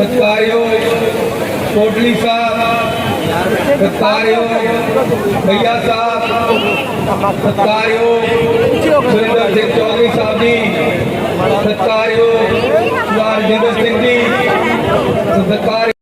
ਸਤਕਾਰਿਓ ਕੋਟਲੀ ਸਾਹਿਬ। ਸਤਕਾਰਿਓ ਭਈਆ ਸਾਹਿਬ। ਸਤਕਾਰਿਓ ਸੁਰਿੰਦਰ ਸਿੰਘ ਚੌਧਰੀ ਸਾਹਿਬ ਜੀ। ਸਤਕਾਰਿਓ ਸਰਦਾਰ ਜਿੰਦਰ ਸਿੰਘ ਜੀ। ਸਤਕਾਰ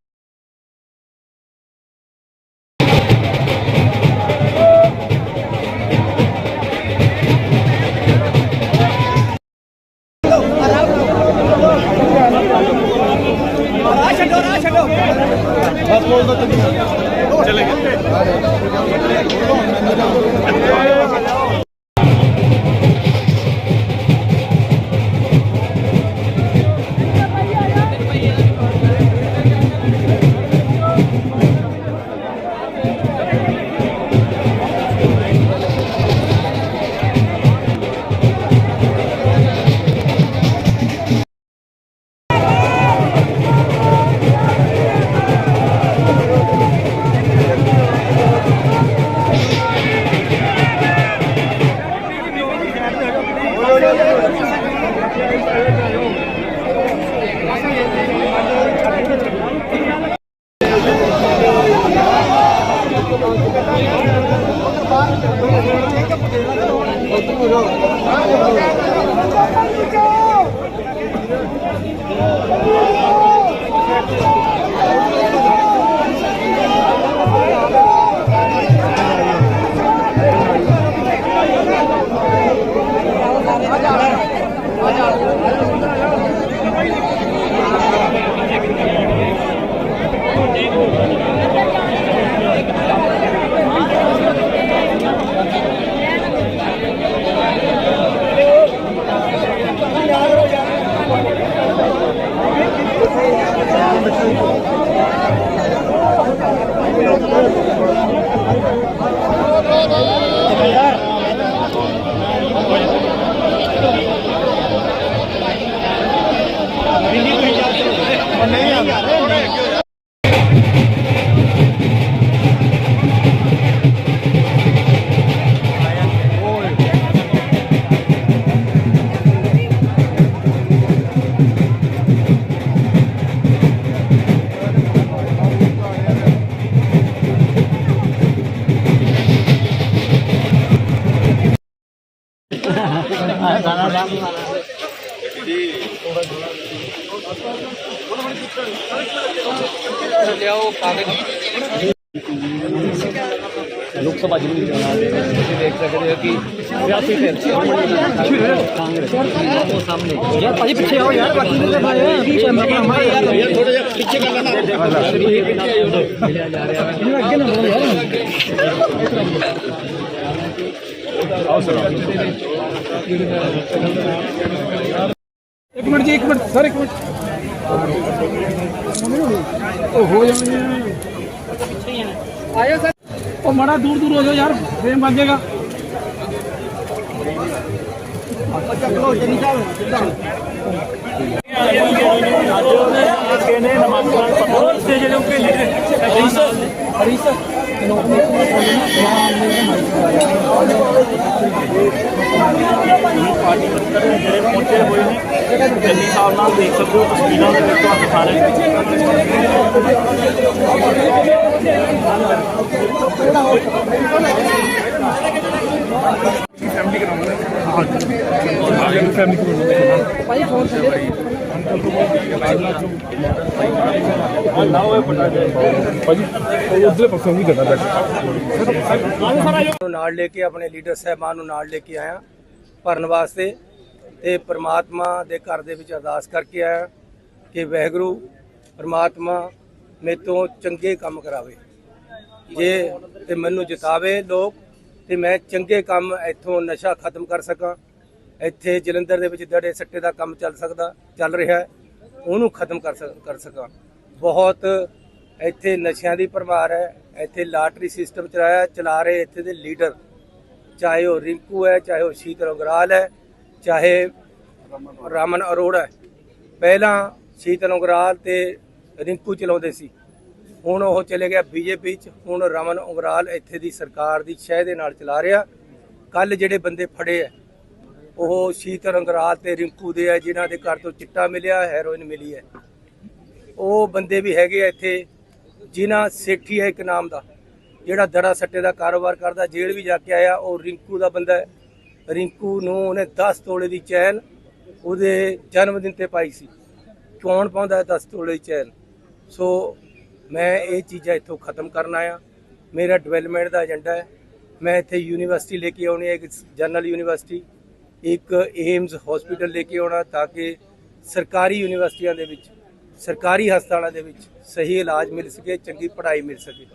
ਲੋਕ ਸਭਾ ਜਿਮਨੀ ਚੋਣਾਂ ਦੇ ਵਿੱਚ ਤੁਸੀਂ ਦੇਖ ਸਕਦੇ ਹੋ ਕਿ ਸਿਆਸੀ ਧਿਰ ਕਾਂਗਰਸ ਉਹ ਸਾਹਮਣੇ। ਯਾਰ ਭਾਜੀ ਪਿੱਛੇ ਆਓ ਯਾਰ ਬਾਕੀ ਦੇ ਭਾਈ ਪਿੱਛੇ ਮੈਂ ਯਾਰ ਥੋੜਾ ਜਿਹਾ ਪਿੱਛੇ ਕਰ ਲੈਣਾ। ਮਿਲਿਆ ਜਾ ਰਿਹਾ ਹੈ। ਇਹਨੂੰ ਅੱਗੇ ਨਾ ਬੋਲੋ। ਯਾਰ ਆਓ ਸਰ ਇੱਕ ਮਿੰਟ ਜੀ ਇੱਕ ਮਿੰਟ ਸਰ ਇੱਕ ਮਿੰਟ ਉਹ ਹੋ ਜਾਣਗੇ ਆਇਓ ਸਰ ਉਹ ਮੜਾ ਦੂਰ ਦੂਰ ਹੋ ਜਾਓ ਯਾਰ ਫਰੇਮ ਬਣ ਜਾਏਗਾ ਜਿਹੜੇ ਪਹੁੰਚੇ ਹੋਏ ਨੇ ਜੱਦੀ ਸਾਹਿਬ ਨਾਲ ਦੇਖ ਸਕਦੇ ਹੋ ਤਸਵੀਰਾਂ ਦੇ ਵਿੱਚ ਤੁਹਾਨੂੰ ਸਾਰੇ ਨੂੰ ਨਾਲ ਲੈ ਕੇ ਆਪਣੇ ਲੀਡਰ ਸਾਹਿਬਾਨ ਨੂੰ ਨਾਲ ਲੈ ਕੇ ਆਇਆ, ਭਰਨ ਵਾਸਤੇ ਤੇ ਪ੍ਰਮਾਤਮਾ ਦੇ ਘਰ ਦੇ ਵਿੱਚ ਅਰਦਾਸ ਕਰਕੇ ਆਇਆ ਕਿ ਵਾਹਿਗੁਰੂ ਪ੍ਰਮਾਤਮਾ ਮੇਰੇ ਤੋਂ ਚੰਗੇ ਕੰਮ ਕਰਾਵੇ। ਜੇ ਤੇ ਮੈਨੂੰ ਜਿਤਾਵੇ ਲੋਕ ਤੇ ਮੈਂ ਚੰਗੇ ਕੰਮ ਇੱਥੋਂ ਨਸ਼ਾ ਖਤਮ ਕਰ ਸਕਾਂ। ਇੱਥੇ ਜਲੰਧਰ ਦੇ ਵਿੱਚ ਦੜੇ ਸੱਟੇ ਦਾ ਕੰਮ ਚੱਲ ਸਕਦਾ, ਚੱਲ ਰਿਹਾ ਹੈ, ਉਹਨੂੰ ਖਤਮ ਕਰ ਸਕ- ਕਰ ਸਕਾਂ। ਬਹੁਤ ਇੱਥੇ ਨਸ਼ਿਆਂ ਦੀ ਭਰਮਾਰ ਹੈ, ਇੱਥੇ ਲਾਟਰੀ ਸਿਸਟਮ ਚਲਾਇਆ ਚਲਾ ਰਹੇ ਇੱਥੇ ਦੇ ਲੀਡਰ ਚਾਹੇ ਉਹ ਰਿੰਕੂ ਹੈ, ਚਾਹੇ ਉਹ ਸ਼ੀਤਲ ਉਗਰਾਲ ਹੈ, ਚਾਹੇ ਰਾਮਨ ਅਰੋੜਾ ਹੈ। ਪਹਿਲਾਂ ਸ਼ੀਤਲ ਉਗਰਾਲ ਤੇ ਰਿੰਕੂ ਚਲਾਉਂਦੇ ਸੀ। ਹੁਣ ਉਹ ਚਲੇ ਗਿਆ ਬੀਜੇਪੀ ਚ, ਹੁਣ ਰਮਨ ਉਗਰਾਲ ਇੱਥੇ ਦੀ ਸਰਕਾਰ ਦੀ ਸ਼ਹਿ ਦੇ ਨਾਲ ਚਲਾ ਰਿਹਾ। ਕੱਲ ਜਿਹੜੇ ਬੰਦੇ ਫੜੇ ਆ ਉਹ ਸ਼ੀਤਲ ਅੰਗਰਾਲ ਤੇ ਰਿੰਕੂ ਦੇ ਆ, ਜਿਨ੍ਹਾਂ ਦੇ ਘਰ ਤੋਂ ਚਿੱਟਾ ਮਿਲਿਆ, ਹੈਰੋਇਨ ਮਿਲੀ ਹੈ। ਉਹ ਬੰਦੇ ਵੀ ਹੈਗੇ ਆ ਇੱਥੇ, ਜਿਨ੍ਹਾਂ ਸੇਠੀ ਹੈ ਇੱਕ ਨਾਮ ਦਾ, ਜਿਹੜਾ ਦੜਾ ਸੱਟੇ ਦਾ ਕਾਰੋਬਾਰ ਕਰਦਾ, ਜੇਲ੍ਹ ਵੀ ਜਾ ਕੇ ਆਇਆ, ਉਹ ਰਿੰਕੂ ਦਾ ਬੰਦਾ ਹੈ। ਰਿੰਕੂ ਨੂੰ ਉਹਨੇ 10 ਤੋਲੇ ਦੀ ਚੈਨ ਉਹਦੇ ਜਨਮ ਦਿਨ ਤੇ ਪਾਈ ਸੀ। ਕੌਣ ਪਾਉਂਦਾ ਹੈ 10 ਤੋਲੇ ਦੀ ਚੈਨ? ਸੋ ਮੈਂ ਇਹ ਚੀਜ਼ਾਂ ਇੱਥੋਂ ਖਤਮ ਕਰਨ ਆਇਆ। ਮੇਰਾ ਡਿਵੈਲਪਮੈਂਟ ਦਾ ਏਜੰਡਾ ਹੈ। ਮੈਂ ਇੱਥੇ ਯੂਨੀਵਰਸਿਟੀ ਲੈ ਕੇ ਆਉਣੀ ਹੈ, ਇੱਕ ਜਨਰਲ ਯੂਨੀਵਰਸਿਟੀ। ਇੱਕ ਏਮਜ਼ ਹਸਪੀਟਲ ਲੈ ਕੇ ਆਉਣਾ ਤਾਂ ਕਿ ਸਰਕਾਰੀ ਯੂਨੀਵਰਸਿਟੀਆਂ ਦੇ ਵਿੱਚ, ਸਰਕਾਰੀ ਹਸਪਤਾਲਾਂ ਦੇ ਵਿੱਚ ਸਹੀ ਇਲਾਜ ਮਿਲ ਸਕੇ, ਚੰਗੀ ਪੜ੍ਹਾਈ ਮਿਲ ਸਕੇ।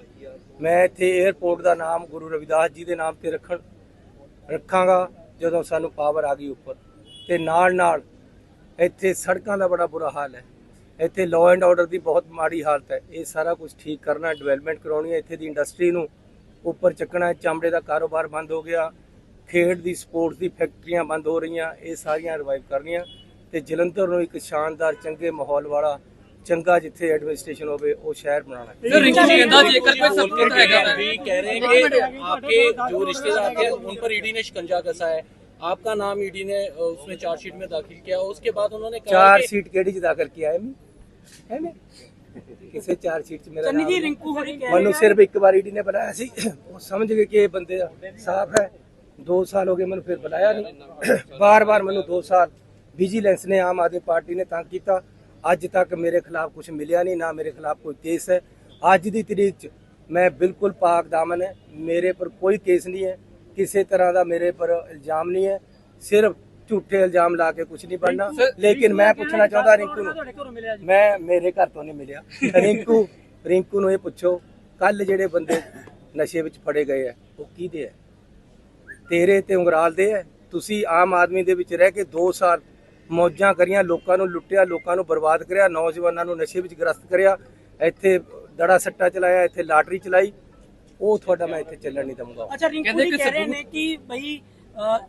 ਮੈਂ ਇੱਥੇ 에ਅਰਪੋਰਟ ਦਾ ਨਾਮ ਗੁਰੂ ਰਵਿਦਾਸ ਜੀ ਦੇ ਨਾਮ ਤੇ ਰੱਖਣ, ਰੱਖਾਂਗਾ ਜਦੋਂ ਸਾਨੂੰ ਪਾਵਰ ਆ ਗਈ ਉੱਪਰ। ਤੇ ਨਾਲ ਨਾਲ ਇੱਥੇ ਸੜਕਾਂ ਦਾ ਬੜਾ ਬੁਰਾ ਹਾਲ ਹੈ। ਇੱਥੇ ਲਾਅ ਐਂਡ ਆਰਡਰ ਦੀ ਬਹੁਤ ਮਾੜੀ ਹਾਲਤ ਹੈ। ਇਹ ਸਾਰਾ ਕੁਝ ਠੀਕ ਕਰਨਾ ਡਿਵੈਲਪਮੈਂਟ ਕਰਾਉਣੀ ਹੈ। ਇੱਥੇ ਦੀ ਇੰਡਸਟਰੀ ਨੂੰ ਉੱਪਰ ਚੱਕਣਾ ਹੈ। ਚਮੜੇ ਦਾ ਕਾਰੋਬਾਰ ਬੰਦ ਹੋ ਗਿਆ। ਖੇਡ ਦੀ ਸਪੋਰਟਸ ਦੀ ਫੈਕਟਰੀਆਂ ਬੰਦ ਹੋ ਰਹੀਆਂ ਇਹ ਸਾਰੀਆਂ ਰਿਵਾਈਵ ਕਰਨੀਆਂ ਤੇ ਜਲੰਧਰ ਨੂੰ ਇੱਕ ਸ਼ਾਨਦਾਰ ਚੰਗੇ ਮਾਹੌਲ ਵਾਲਾ ਚੰਗਾ ਜਿੱਥੇ ਐਡਮਿਨਿਸਟ੍ਰੇਸ਼ਨ ਹੋਵੇ ਉਹ ਸ਼ਹਿਰ ਬਣਾਉਣਾ ਹੈ सर रिंकू जी कहता जेकर कोई बोल सबूत के रहेगा भी कह रहे हैं कि आपके जो रिश्तेदार थे उन पर ईडी ने शिकंजा कसा है आपका नाम ईडी ने अ, उसमें चार्जशीट में दाखिल किया उसके बाद उन्होंने कहा ਚਾਰ कि ਸੀਟ ਕਿਹੜੀ ਚ ਦਾਖਲ ਕੀਤਾ ਹੈ ਮੈਂ ਹੈ ਮੈਂ ਕਿਸੇ ਚਾਰ ਸੀਟ ਚ ਮੇਰਾ ਚੰਨੀ ਨਾਮ ਜੀ ਨਹੀਂ। ਰਿੰਕੂ ਹੋਰੀ ਕਹਿ ਮੈਨੂੰ ਰਹੇ ਸਿਰਫ ਇੱਕ ਵਾਰ ਈਡੀ ਨੇ ਬੁਲਾਇਆ ਸੀ ਉਹ ਸਮਝ ਗਏ ਕਿ ਇਹ ਬੰਦੇ ਸਾਫ ਹੈ 2 ਸਾਲ ਹੋ ਗਏ ਮੈਨੂੰ ਫਿਰ ਬੁਲਾਇਆ ਨਹੀਂ। ਬਾਰ-ਬਾਰ ਮੈਨੂੰ 2 ਸਾਲ ਵਿਜੀਲੈਂਸ ਨੇ ਆਮ ਆਦਮੀ ਪਾਰਟੀ ਨੇ ਤੰਗ ਕੀਤਾ। ਅੱਜ ਤੱਕ ਮੇਰੇ ਖਿਲਾਫ ਕੁਝ ਮਿਲਿਆ ਨਹੀਂ ਨਾ ਮੇਰੇ ਖਿਲਾਫ ਕੋਈ ਕੇਸ ਹੈ। ਅੱਜ ਦੀ ਤਰੀਕ 'ਚ ਮੈਂ ਬਿਲਕੁਲ ਪਾਕ ਦਾਮਨ ਹੈ। ਮੇਰੇ ਪਰ ਕੋਈ ਕੇਸ ਨਹੀਂ ਹੈ। ਕਿਸੇ ਤਰ੍ਹਾਂ ਦਾ ਮੇਰੇ ਪਰ ਇਲਜ਼ਾਮ ਨਹੀਂ ਹੈ। ਸਿਰਫ ਝੂਠੇ ਇਲਜ਼ਾਮ ਲਾ ਕੇ ਕੁਝ ਨਹੀਂ ਬਣਨਾ। ਲੇਕਿਨ ਮੈਂ ਪੁੱਛਣਾ ਚਾਹੁੰਦਾ ਰਿੰਕੂ ਨੂੰ ਮੈਂ ਮੇਰੇ ਘਰ ਤੋਂ ਨਹੀਂ ਮਿਲਿਆ। ਰਿੰਕੂ ਰਿੰਕੂ ਨੂੰ ਇਹ ਪੁੱਛੋ ਕੱਲ ਜਿਹੜੇ ਬੰਦੇ ਨਸ਼ੇ ਵਿੱਚ ਫੜੇ ਗਏ ਆ ਉਹ ਕਿਹਦੇ ਆ ਤੇਰੇ ਤੇ ਉਂਗਰਾਲ ਦੇ ਆ ਤੁਸੀਂ ਆਮ ਆਦਮੀ ਦੇ ਵਿੱਚ ਰਹਿ ਕੇ 2 ਸਾਲ ਮੌਜਾਂ ਕਰੀਆਂ ਲੋਕਾਂ ਨੂੰ ਲੁੱਟਿਆ ਲੋਕਾਂ ਨੂੰ ਬਰਬਾਦ ਕਰਿਆ ਨੌਜਵਾਨਾਂ ਨੂੰ ਨਸ਼ੇ ਵਿੱਚ ਗ੍ਰਸਤ ਕਰਿਆ ਇੱਥੇ ਦੜਾ ਸੱਟਾ ਚਲਾਇਆ ਇੱਥੇ ਲਾਟਰੀ ਚਲਾਈ। ਉਹ ਤੁਹਾਡਾ ਮੈਂ ਇੱਥੇ ਚੱਲਣ ਨਹੀਂ ਦਊਂਗਾ। ਅੱਛਾ ਰਿੰਕੂ ਕਹਿੰਦੇ ਜੀ ਕਿ ਕਹਿ ਰਹੇ ਨੇ ਕਿ ਬਈ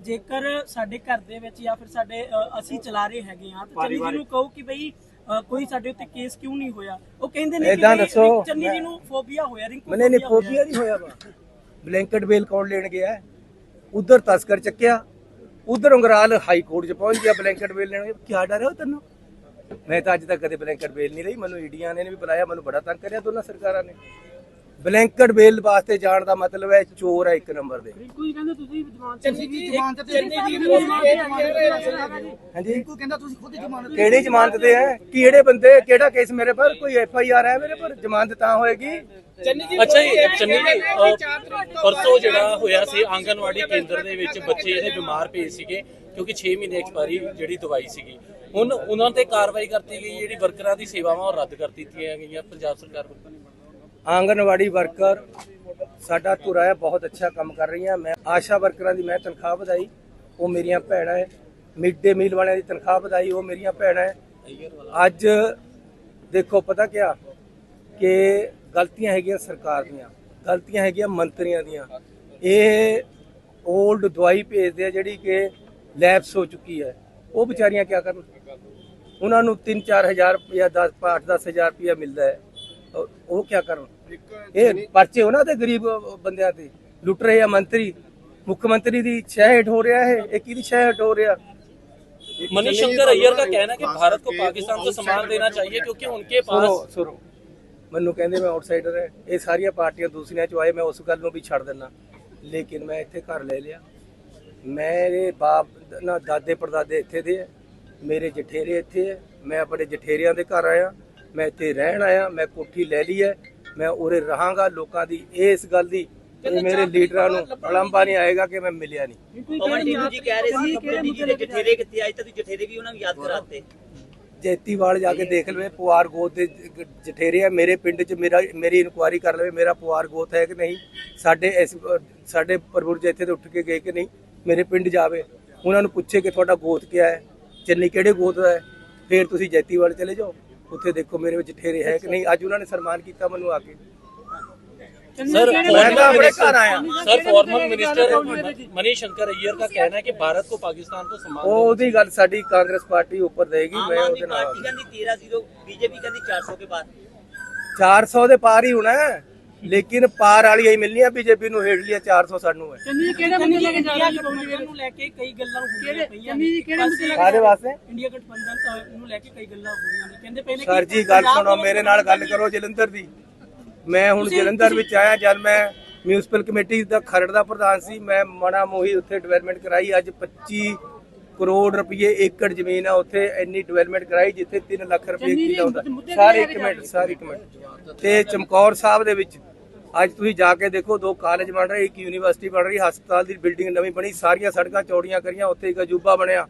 ਜੇਕਰ ਸਾਡੇ ਘਰ ਦੇ ਵਿੱਚ ਜਾਂ ਫਿਰ ਸਾਡੇ ਅਸੀਂ ਚਲਾ ਰਹੇ ਹੈਗੇ ਆ ਤਾਂ ਚੰਨੀ ਜੀ ਨੂੰ ਕਹੋ ਕਿ ਬਈ ਕੋਈ ਸਾਡੇ ਉੱਤੇ ਕੇਸ ਕਿਉਂ ਨਹੀਂ ਹੋਇਆ? ਉਹ ਕਹਿੰਦੇ ਨੇ ਕਿ ਚੰਨੀ ਜੀ ਨੂੰ ਫੋਬੀਆ ਹੋਇਆ ਰਿੰਕੂ ਮੈਨੇ ਨੇ phobia ਫੋਬੀਆ ਨਹੀਂ ਹੋਇਆ ਵਾ। ਬਲੈਂਕਟ ਬੇਲ ਕੌਣ ਲੈਣ ਗਿਆ? ਹੈ? ਉਧਰ ਤਸਕਰ ਚੱਕਿਆ ਉਧਰ ਉਂਗਰਾਲ ਹਾਈ ਕੋਰਟ 'ਚ ਪਹੁੰਚ ਗਿਆ ਬਲੈਂਕਟ ਬੇਲ ਲੈਣ। ਕੀ ਡਰ ਹੈ ਉਹ ਤੈਨੂੰ ਮੈਂ ਤਾਂ ਅੱਜ ਤੱਕ ਕਦੇ ਬਲੈਂਕਟ ਬੇਲ ਨਹੀਂ ਲਈ ਮੈਨੂੰ ਈਡੀਆਂ ਨੇ ਵੀ ਬੁਲਾਇਆ ਮੈਨੂੰ ਬੜਾ ਤੰਗ ਕਰਿਆ ਦੋਨਾਂ ਸਰਕਾਰਾਂ ਨੇ। ਬਲੈਂਕਟ ਬੇਲ ਵਾਸਤੇ ਜਾਣ ਦਾ ਮਤਲਬ ਹੈ ਚੋਰ ਹੈ ਇੱਕ ਨੰਬਰ ਦੇ। ਰਿੰਕੂ ਜੀ ਕਹਿੰਦੇ ਤੁਸੀਂ ਜ਼ਮਾਨਤ ਤੇ ਚੰਨੀ ਜੀ ਜ਼ਮਾਨਤ ਹਾਂਜੀ। ਰਿੰਕੂ ਕਹਿੰਦਾ ਤੁਸੀਂ ਖੁਦ ਜ਼ਮਾਨਤ ਕਿਹੜੀ ਜ਼ਮਾਨਤ ਤੇ ਹੈ? ਕਿਹੜੇ ਬੰਦੇ ਕਿਹੜਾ ਕੇਸ ਮੇਰੇ ਪਰ? ਕੋਈ ਐਫ ਆਈ ਆਰ ਹੈ ਮੇਰੇ ਪਰ? ਜ਼ਮਾਨਤ ਤਾਂ ਹੋਏਗੀ। ਅੱਛਾ ਜੀ ਚੰਨੀ ਜੀ ਅ, ਪਰਸੋਂ ਜਿਹੜਾ ਹੋਇਆ ਸੀ ਆਂਗਨਵਾੜੀ ਕੇਂਦਰ ਦੇ ਵਿੱਚ ਬੱਚੇ ਜਿਹੜੇ ਬਿਮਾਰ ਪਏ ਸੀਗੇ ਕਿਉਂਕਿ 6 ਮਹੀਨੇ ਐਕਸਪਾਇਰੀ ਜਿਹੜੀ ਦਵਾਈ ਸੀਗੀ। ਹੁਣ ਉਹਨਾਂ ਤੇ ਕਾਰਵਾਈ ਕਰਤੀ ਗਈ ਜਿਹੜੀ ਵਰਕਰਾਂ ਦੀ ਸੇਵਾਵਾਂ ਉਹ ਰੱਦ ਕਰ ਦਿੱਤੀਆਂ ਗਈਆਂ ਪੰਜਾਬ ਸਰਕਾਰ ਵੱਲੋਂ। ਆਂਗਨਵਾੜੀ ਵਰਕਰ ਸਾਡਾ ਧੁਰਾ ਹੈ ਬਹੁਤ ਅੱਛਾ ਕੰਮ ਕਰ ਰਹੀਆਂ। ਮੈਂ ਆਸ਼ਾ ਵਰਕਰਾਂ ਦੀ ਮੈਂ ਤਨਖਾਹ ਵਧਾਈ ਉਹ ਮੇਰੀਆਂ ਭੈਣਾਂ ਹੈ। ਮਿਡ ਡੇ ਮੀਲ ਵਾਲਿਆਂ ਦੀ ਤਨਖਾਹ ਵਧਾਈ ਉਹ ਮੇਰੀਆਂ ਭੈਣਾਂ ਹੈ। ਅੱਜ ਦੇਖੋ ਪਤਾ ਕਿਆ? ਕਿ ਗਲਤੀਆਂ ਹੈਗੀਆਂ ਸਰਕਾਰ ਦੀਆਂ ਗਲਤੀਆਂ ਹੈਗੀਆਂ ਮੰਤਰੀਆਂ ਦੀਆਂ। ਇਹ 올ਡ ਦਵਾਈ ਭੇਜਦੇ ਆ ਜਿਹੜੀ ਕਿ ਲੈਪਸ ਹੋ ਚੁੱਕੀ ਹੈ। ਉਹ ਵਿਚਾਰੀਆਂ ਕੀ ਕਰਨ? ਉਹਨਾਂ ਨੂੰ 3-4000 ਰੁਪਇਆ 10 8-10000 ਰੁਪਇਆ ਮਿਲਦਾ ਹੈ। ਉਹ ਕੀ ਕਰਨ? ਇਹ ਪਰਚੇ ਹੋਣਾ ਤੇ ਗਰੀਬ ਬੰਦਿਆਂ ਤੇ ਲੁੱਟ ਰਹੇ ਆ ਮੰਤਰੀ। ਮੁੱਖ ਮੰਤਰੀ ਦੀ ਛਾਹ ਹੇਠ ਹੋ ਰਿਹਾ ਹੈ ਇਹ ਕਿਹਦੀ ਛਾਹ ਹੇਠ ਹੋ ਰਿਹਾ? मनीष शंकर अय्यर का कहना है कि भारत को पाकिस्तान को सम्मान देना चाहिए क्योंकि उनके पास ਮੈਨੂੰ ਕਹਿੰਦੇ ਮੈਂ ਆਊਟਸਾਈਡਰ ਹੈ। ਇਹ ਸਾਰੀਆਂ ਪਾਰਟੀਆਂ ਦੂਸਰੀਆਂ ਚ ਆਏ ਮੈਂ ਉਸ ਗੱਲ ਨੂੰ ਵੀ ਛੱਡ ਦਿੰਦਾ। ਲੇਕਿਨ ਮੈਂ ਇੱਥੇ ਘਰ ਲੈ ਲਿਆ। ਮੇਰੇ ਬਾਪ ਨਾ ਦਾਦੇ ਪੜਦਾਦੇ ਇੱਥੇ ਦੇ ਮੇਰੇ ਜਠੇਰੇ ਇੱਥੇ ਹੈ ਮੈਂ ਆਪਣੇ ਜਠੇਰਿਆਂ ਦੇ ਘਰ ਆਇਆ। ਮੈਂ ਇੱਥੇ ਰਹਿਣ ਆਇਆ। ਮੈਂ ਕੋਠੀ ਲੈ ਲਈ ਹੈ। ਮੈਂ ਉਰੇ ਰਹਾਂਗਾ ਲੋਕਾਂ ਦੀ। ਇਸ ਗੱਲ ਦੀ ਮੇਰੇ ਲੀਡਰਾਂ ਨੂੰ ਅਲੰਬਾ ਨਹੀਂ ਆਏਗਾ ਕਿ ਮੈਂ ਮਿਲਿਆ ਨਹੀਂ। ਪਵਨ ਜੀ ਕਹਿ ਰਹੇ ਸੀ ਦੇ ਜਠੇਰੇ ਕਿੱਥੇ ਆਏ ਤਾਂ ਤੁਸੀਂ ਜਠੇਰੇ ਵੀ ਉਹਨਾਂ ਨੂੰ ਯਾਦ ਕਰਾਤੇ। ਜੈਤੀਵਾਲ ਜਾ ਕੇ ਦੇਖ ਲਵੇ, ਪੁਆਰ ਗੋਤ ਦੇ ਜਠੇਰੇ ਆ, ਮੇਰੇ ਪਿੰਡ 'ਚ ਮੇਰਾ, ਮੇਰੀ ਇਨਕੁਆਇਰੀ ਕਰ ਲਵੇ, ਮੇਰਾ ਪੁਆਰ ਗੋਤ ਹੈ ਕਿ ਨਹੀਂ? ਸਾਡੇ ਇਸ ਸਾਡੇ ਪ੍ਰਭੂ ਜੀ ਇੱਥੇ ਤੋਂ ਉੱਠ ਕੇ ਗਏ ਕਿ ਨਹੀਂ? ਮੇਰੇ ਪਿੰਡ ਜਾਵੇ। ਉਹਨਾਂ ਨੂੰ ਪੁੱਛੇ ਕਿ ਤੁਹਾਡਾ ਗੋਤ ਕਿਆ ਹੈ? ਚੰਨੀ ਕਿਹੜੇ ਗੋਤ ਦਾ ਹੈ? ਫਿਰ ਤੁਸੀਂ ਜੈਤੀਵਾਲ ਚਲੇ ਜਾਓ। ਉੱਥੇ ਦੇਖੋ ਮੇਰੇ ਵਿੱਚ ਜਠੇਰੇ ਹੈ ਕਿ ਨਹੀਂ? ਅੱਜ ਉਹਨਾਂ ਨੇ ਸਨਮਾਨ ਕੀਤਾ ਮੈਨੂੰ ਆ ਕੇ। सर मैं तो अपने घर आया। Sir former minister Manish Shankar Aiyar का कहना है कि भारत को पाकिस्तान को सम्मान ਉਹ ਉਹਦੀ ਗੱਲ ਸਾਡੀ ਕਾਂਗਰਸ ਪਾਰਟੀ ਉੱਪਰ ਦੇਗੀ ਆਮ ਮੈਂ ਆਦਮੀ ਉਹਦੇ ਨਾਲ ਪਾਰਟੀ ਕਹਿੰਦੀ 13 0 ਬੀਜੇਪੀ ਕਹਿੰਦੀ 400 ਕੇ ਬਾਅਦ 400 ਦੇ ਪਾਰ ਹੀ ਹੋਣਾ ਹੈ। ਲੇਕਿਨ ਪਾਰ ਵਾਲੀਆਂ ਹੀ ਮਿਲਣੀਆਂ ਬੀਜੇਪੀ ਨੂੰ ਹੇਠ ਲਿਆ 400 ਸਾਨੂੰ ਹੈ ਚੰਨੀ ਕਿਹੜੇ ਮੁੱਦੇ ਲੈ ਕੇ ਜਾ ਰਹੇ ਗਠਬੰਧਨ ਨੂੰ ਲੈ ਕੇ ਕਈ ਗੱਲਾਂ ਹੋਈਆਂ ਪਈਆਂ ਚੰਨੀ ਜੀ ਕਿਹੜੇ ਮੁੱਦੇ ਲੈ ਕੇ ਕਾਹਦੇ ਵਾਸਤੇ ਇੰਡੀਆ ਗਠਬੰਧਨ ਅ, ਨੂੰ ਲੈ ਕੇ ਕਈ ਗੱਲਾਂ ਹੋਈਆਂ ਨੇ ਕਹਿੰਦੇ ਪਹਿਲੇ ਸਰ ਜੀ ਗੱਲ ਸੁਣੋ ਮੇਰੇ ਨਾਲ ਗੱਲ ਕਰੋ ਜਲੰਧਰ ਦੀ ਮੈਂ ਹੁਣ ਜਲੰਧਰ ਵਿੱਚ ਆਇਆ ਜਦ ਮੈਂ ਮਿਊਨਿਸਪਲ ਕਮੇਟੀ ਦਾ ਖਰੜ ਦਾ ਪ੍ਰਧਾਨ ਸੀ ਮੈਂ ਮਣਾ ਮੋਹੀ ਉੱਥੇ ਡਿਵੈਲਪਮੈਂਟ ਕਰਾਈ ਅੱਜ 25 ਕਰੋੜ ਰੁਪਏ ਏਕੜ ਜ਼ਮੀਨ ਆ ਉੱਥੇ ਇੰਨੀ ਡਿਵੈਲਪਮੈਂਟ ਕਰਾਈ ਜਿੱਥੇ 3 ਲੱਖ ਰੁਪਏ ਕਿਲਾ ਹੁੰਦਾ। ਸਾਰੇ ਇੱਕ ਮਿੰਟ ਸਾਰੇ ਇੱਕ ਮਿੰਟ ਤੇ ਚਮਕੌਰ ਸਾਹਿਬ ਦੇ ਵਿੱਚ ਅੱਜ ਤੁਸੀਂ ਜਾ ਕੇ ਦੇਖੋ ਦੋ ਕਾਲਜ ਬਣ ਰਹੇ ਇੱਕ ਯੂਨੀਵਰਸਿਟੀ ਬਣ ਰਹੀ ਹਸਪਤਾਲ ਦੀ ਬਿਲਡਿੰਗ ਨਵੀਂ ਬਣੀ ਸਾਰੀਆਂ ਸੜਕਾਂ ਚੌੜੀਆਂ ਕਰੀਆਂ ਉੱਥੇ ਇੱਕ ਅਜੂਬਾ ਬਣਿਆ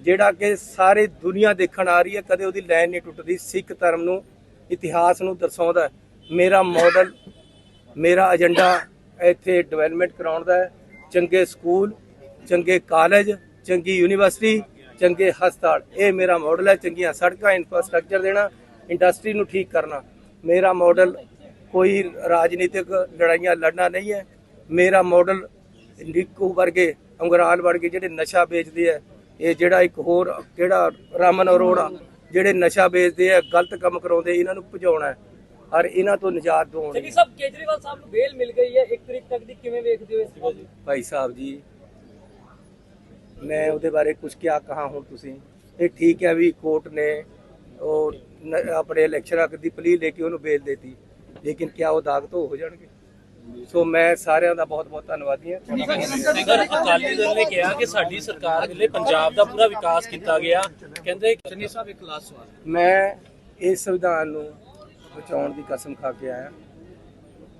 ਜਿਹੜਾ ਕਿ ਸਾਰੇ ਦੁਨੀਆ ਦੇਖਣ ਆ ਰਹੀ ਹੈ ਕਦੇ ਉਹਦੀ ਲਾਈਨ ਨਹੀਂ ਟੁੱਟਦੀ ਸਿੱਖ ਧਰਮ ਨੂੰ ਇਤਿਹਾਸ ਨੂੰ ਦਰਸਾਉਂਦਾ ਮੇਰਾ ਮਾਡਲ ਮੇਰਾ ਏਜੰਡਾ ਇੱਥੇ ਡਿਵੈਲਪਮੈਂਟ ਕਰਾਉਣ ਦਾ ਹੈ। ਚੰਗੇ ਸਕੂਲ, ਚੰਗੇ ਕਾਲਜ ਚੰਗੀ ਯੂਨੀਵਰਸਿਟੀ ਚੰਗੇ ਹਸਪਤਾਲ, ਇਹ ਮੇਰਾ ਮਾਡਲ ਹੈ। ਚੰਗੀਆਂ ਸੜਕਾਂ ਇਨਫਰਾਸਟ੍ਰਕਚਰ ਦੇਣਾ ਇੰਡਸਟਰੀ ਨੂੰ ਠੀਕ ਕਰਨਾ। ਮੇਰਾ ਮਾਡਲ ਕੋਈ ਰਾਜਨੀਤਿਕ ਲੜਾਈਆਂ ਲੜਨਾ ਨਹੀਂ ਹੈ। ਮੇਰਾ ਮਾਡਲ ਨਿੱਕੂ ਵਰਗੇ, ਅੰਗਰਾਲ ਵਰਗੇ ਜਿਹੜੇ ਨਸ਼ਾ ਵੇਚਦੇ ਆ, ਇਹ ਜਿਹੜਾ ਇੱਕ ਹੋਰ, ਕਿਹੜਾ ਰਾਮਨ ਅਰੋੜਾ, ਜਿਹੜੇ ਨਸ਼ਾ ਵੇਚਦੇ ਆ, ਗਲਤ ਕੰਮ ਕਰਾਉਂਦੇ, ਇਹਨਾਂ ਨੂੰ ਭਜਾਉਣਾ ਔਰ ਇਹਨਾਂ ਤੋਂ ਨਿਜਾਤ ਦਿਵਾਉਣੀ ਹੈ ਸਭ ਕੇਜਰੀਵਾਲ ਸਾਹਿਬ ਨੂੰ ਬੇਲ ਮਿਲ ਗਈ ਹੈ 1 ਤਰੀਕ ਤੱਕ ਦੀ ਕਿਵੇਂ ਵੇਖਦੇ ਹੋ ਇਸ ਗੱਲ ਭਾਈ ਸਾਹਿਬ ਜੀ ਮੈਂ ਉਹਦੇ ਬਾਰੇ ਕੁਝ ਕਿਆ ਕਹਾ ਹੁਣ ਤੁਸੀਂ? ਇਹ ਠੀਕ ਹੈ ਵੀ ਕੋਰਟ ਨੇ ਉਹ ਨ- ਆਪਣੇ ਇਲੈਕਸ਼ਨ ਹੱਕ ਦੀ ਪਲੀ ਲੈ ਕੇ ਉਹਨੂੰ ਬੇਲ ਦੇਤੀ। ਲੇਕਿਨ ਕਿਆ ਉਹ ਦਾਗ ਤੋਂ ਹੋ ਜਾਣਗੇ? ਸੋ ਮੈਂ ਸਾਰਿਆਂ ਦਾ ਬਹੁਤ ਬਹੁਤ ਧੰਨਵਾਦੀ ਹਾਂ। ਸਰ ਅਕਾਲੀ ਦਲ ਨੇ ਕਿਹਾ ਕਿ ਸਾਡੀ ਸਰਕਾਰ ਵੇਲੇ ਪੰਜਾਬ ਦਾ ਪੂਰਾ ਵਿਕਾਸ ਕੀਤਾ ਗਿਆ। ਕਹਿੰਦੇ ਚੰਨੀ ਸਾਹਿਬ ਇੱਕ ਲਾਸਟ ਸਵਾਲ। ਮੈਂ ਇਸ ਸੰਵਿਧਾਨ ਨੂੰ ਬਚਾਉਣ ਦੀ ਕਸਮ ਖਾ ਕੇ ਆਇਆ।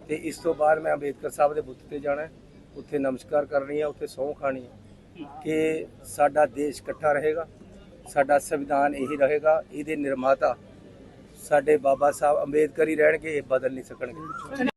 ਤੇ ਇਸ ਤੋਂ ਬਾਅਦ ਮੈਂ ਅੰਬੇਦਕਰ ਸਾਹਿਬ ਦੇ ਬੁੱਤ ਤੇ ਜਾਣਾ ਉੱਥੇ ਨਮਸਕਾਰ ਕਰਨੀ ਹੈ, ਉੱਥੇ ਸਹੁੰ ਖਾਣੀ ਹੈ ਕਿ ਸਾਡਾ ਦੇਸ਼ ਇਕੱਠਾ ਰਹੇਗਾ, ਸਾਡਾ ਸੰਵਿਧਾਨ ਇਹੀ ਰਹੇਗਾ, ਇਹਦੇ ਨਿਰਮਾਤਾ ਸਾਡੇ ਬਾਬਾ ਸਾਹਿਬ ਅੰਬੇਦਕਰ ਹੀ ਰਹਿਣਗੇ, ਇਹ ਬਦਲ ਨਹੀਂ ਸਕਣਗੇ।